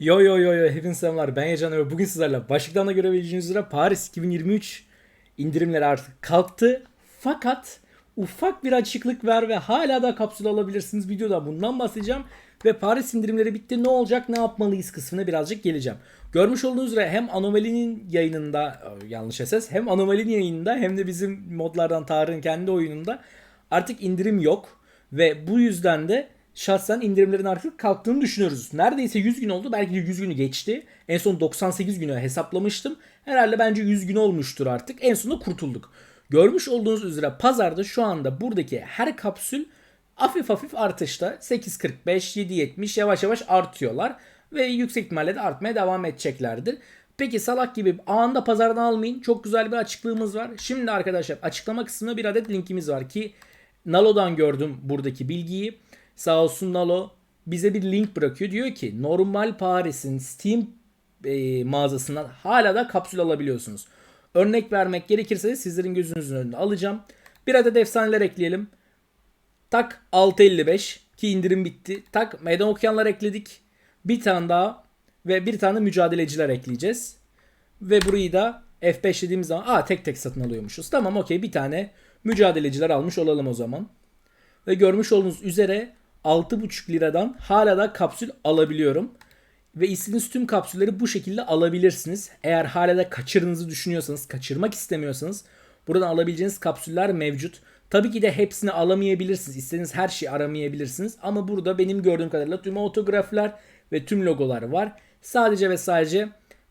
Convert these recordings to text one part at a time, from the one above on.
Yo yo yo yo hepinize selamlar ben Yecan ve bugün sizlerle başlıktan da görebileceğiniz üzere Paris 2023 indirimleri artık kalktı. Fakat ufak bir açıklık ver ve hala da kapsül alabilirsiniz. Videoda bundan bahsedeceğim. Ve Paris indirimleri bitti ne olacak ne yapmalıyız kısmına birazcık geleceğim. Görmüş olduğunuz üzere hem Anomali'nin yayınında yanlış ses hem Anomali'nin yayınında hem de bizim modlardan Tarık'ın kendi oyununda artık indirim yok. Ve bu yüzden de şahsen indirimlerin artık kalktığını düşünüyoruz. Neredeyse 100 gün oldu. Belki de 100 günü geçti. En son 98 günü hesaplamıştım. Herhalde bence 100 gün olmuştur artık. En sonunda kurtulduk. Görmüş olduğunuz üzere pazarda şu anda buradaki her kapsül hafif hafif artışta. 8.45, 7.70 yavaş yavaş artıyorlar. Ve yüksek ihtimalle de artmaya devam edeceklerdir. Peki salak gibi anında pazardan almayın. Çok güzel bir açıklığımız var. Şimdi arkadaşlar açıklama kısmında bir adet linkimiz var ki Nalo'dan gördüm buradaki bilgiyi. Sağ olsun Nalo bize bir link bırakıyor. Diyor ki normal Paris'in Steam e, mağazasından hala da kapsül alabiliyorsunuz. Örnek vermek gerekirse sizlerin gözünüzün önünde alacağım. Bir adet efsaneler ekleyelim. Tak 6.55 ki indirim bitti. Tak meydan okuyanlar ekledik. Bir tane daha ve bir tane mücadeleciler ekleyeceğiz. Ve burayı da F5 dediğimiz zaman aa tek tek satın alıyormuşuz. Tamam okey bir tane mücadeleciler almış olalım o zaman. Ve görmüş olduğunuz üzere 6,5 liradan hala da kapsül alabiliyorum. Ve istediğiniz tüm kapsülleri bu şekilde alabilirsiniz. Eğer hala da kaçırdığınızı düşünüyorsanız, kaçırmak istemiyorsanız buradan alabileceğiniz kapsüller mevcut. Tabii ki de hepsini alamayabilirsiniz. İstediğiniz her şeyi aramayabilirsiniz. Ama burada benim gördüğüm kadarıyla tüm otograflar ve tüm logolar var. Sadece ve sadece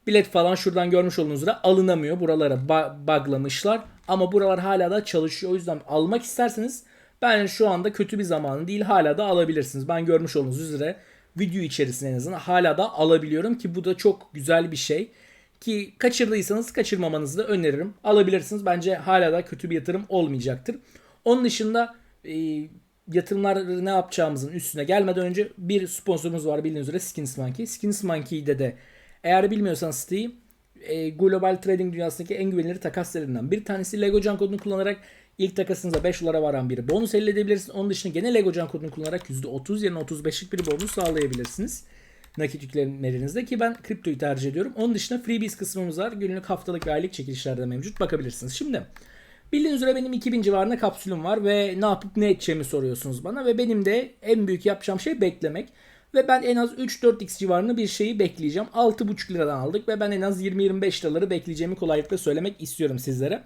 bilet falan şuradan görmüş olduğunuz üzere alınamıyor. Buralara ba- buglamışlar. Ama buralar hala da çalışıyor. O yüzden almak isterseniz ben şu anda kötü bir zamanı değil hala da alabilirsiniz. Ben görmüş olduğunuz üzere video içerisinde en azından hala da alabiliyorum ki bu da çok güzel bir şey. Ki kaçırdıysanız kaçırmamanızı da öneririm. Alabilirsiniz. Bence hala da kötü bir yatırım olmayacaktır. Onun dışında e, yatırımları ne yapacağımızın üstüne gelmeden önce bir sponsorumuz var bildiğiniz üzere Skins Monkey. Skins Monkey'de de eğer bilmiyorsanız siteyi e, global trading dünyasındaki en güvenilir takas bir tanesi. Lego Can kodunu kullanarak ilk takasınıza 5 dolara varan bir bonus elde edebilirsiniz. Onun dışında gene Lego Can kodunu kullanarak %30 yerine 35'lik bir bonus sağlayabilirsiniz. Nakit yüklemlerinizde ki ben kriptoyu tercih ediyorum. Onun dışında freebies kısmımız var. Günlük haftalık ve aylık çekilişlerde mevcut. Bakabilirsiniz. Şimdi bildiğiniz üzere benim 2000 civarında kapsülüm var ve ne yapıp ne edeceğimi soruyorsunuz bana ve benim de en büyük yapacağım şey beklemek. Ve ben en az 3-4x civarında bir şeyi bekleyeceğim. 6,5 liradan aldık ve ben en az 20-25 liraları bekleyeceğimi kolaylıkla söylemek istiyorum sizlere.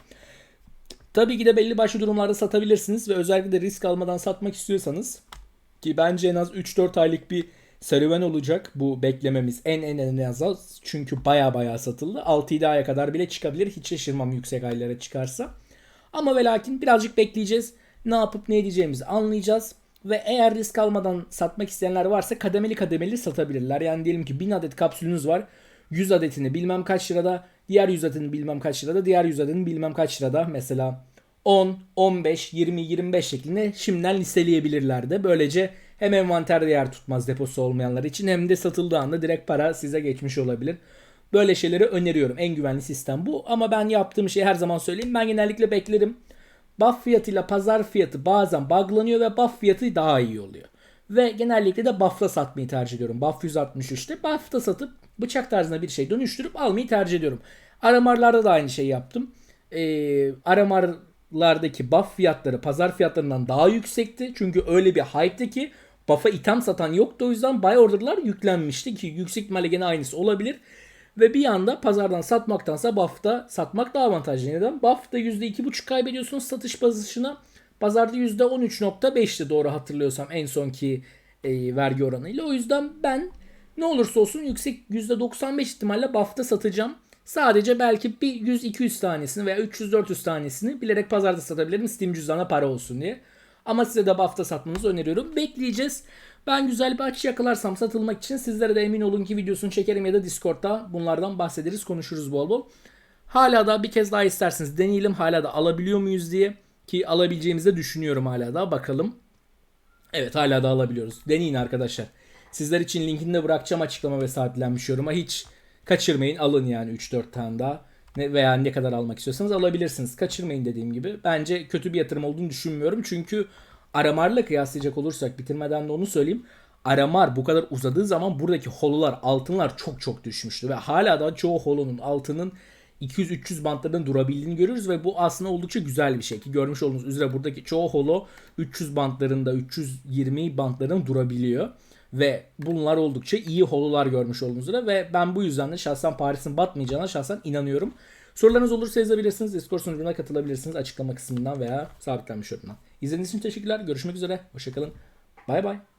Tabii ki de belli başlı durumlarda satabilirsiniz ve özellikle de risk almadan satmak istiyorsanız ki bence en az 3-4 aylık bir serüven olacak bu beklememiz en en en az çünkü baya baya satıldı. 6-7 aya kadar bile çıkabilir hiç şaşırmam yüksek aylara çıkarsa. Ama ve lakin birazcık bekleyeceğiz. Ne yapıp ne edeceğimizi anlayacağız. Ve eğer risk almadan satmak isteyenler varsa kademeli kademeli satabilirler. Yani diyelim ki 1000 adet kapsülünüz var. 100 adetini bilmem kaç lirada, diğer 100 adetini bilmem kaç lirada, diğer 100 adetini bilmem kaç lirada. Mesela 10, 15, 20, 25 şeklinde şimdiden listeleyebilirler de. Böylece hem envanterde yer tutmaz deposu olmayanlar için hem de satıldığı anda direkt para size geçmiş olabilir. Böyle şeyleri öneriyorum. En güvenli sistem bu. Ama ben yaptığım şeyi her zaman söyleyeyim. Ben genellikle beklerim. Buff fiyatıyla pazar fiyatı bazen buglanıyor ve buff fiyatı daha iyi oluyor. Ve genellikle de buff'la satmayı tercih ediyorum. Buff 163'te buff'ta satıp bıçak tarzına bir şey dönüştürüp almayı tercih ediyorum. Aramarlarda da aynı şeyi yaptım. Ee, aramarlardaki buff fiyatları pazar fiyatlarından daha yüksekti. Çünkü öyle bir hype'ti ki buff'a item satan yoktu. O yüzden buy order'lar yüklenmişti ki yüksek ihtimalle gene aynısı olabilir. Ve bir anda pazardan satmaktansa BAF'ta satmak daha avantajlı. Neden? BAF'ta %2,5 kaybediyorsunuz satış basışına. Pazarda %13.5'ti doğru hatırlıyorsam en sonki e, vergi oranıyla. O yüzden ben ne olursa olsun yüksek %95 ihtimalle BAF'ta satacağım. Sadece belki bir 100-200 tanesini veya 300-400 tanesini bilerek pazarda satabilirim. Steam cüzdanına para olsun diye. Ama size de BAF'ta satmanızı öneriyorum. Bekleyeceğiz. Ben güzel bir açı yakalarsam satılmak için sizlere de emin olun ki videosunu çekerim ya da Discord'da bunlardan bahsederiz konuşuruz bol bol. Hala da bir kez daha isterseniz deneyelim hala da alabiliyor muyuz diye. Ki alabileceğimizi de düşünüyorum hala da bakalım. Evet hala da alabiliyoruz. Deneyin arkadaşlar. Sizler için linkini de bırakacağım açıklama ve saatlenmiş yoruma. Hiç kaçırmayın alın yani 3-4 tane daha. Ne, veya ne kadar almak istiyorsanız alabilirsiniz. Kaçırmayın dediğim gibi. Bence kötü bir yatırım olduğunu düşünmüyorum. Çünkü aramarla kıyaslayacak olursak bitirmeden de onu söyleyeyim. RMR bu kadar uzadığı zaman buradaki hololar altınlar çok çok düşmüştü ve hala da çoğu holonun altının 200-300 bantlarının durabildiğini görüyoruz ve bu aslında oldukça güzel bir şey ki görmüş olduğunuz üzere buradaki çoğu holo 300 bantlarında 320 bantların durabiliyor ve bunlar oldukça iyi hololar görmüş olduğunuz üzere ve ben bu yüzden de şahsen Paris'in batmayacağına şahsen inanıyorum. Sorularınız olursa yazabilirsiniz. Discord sunucuna katılabilirsiniz açıklama kısmından veya sabitlenmiş yorumdan. İzlediğiniz için teşekkürler. Görüşmek üzere. Hoşçakalın. Bay bay.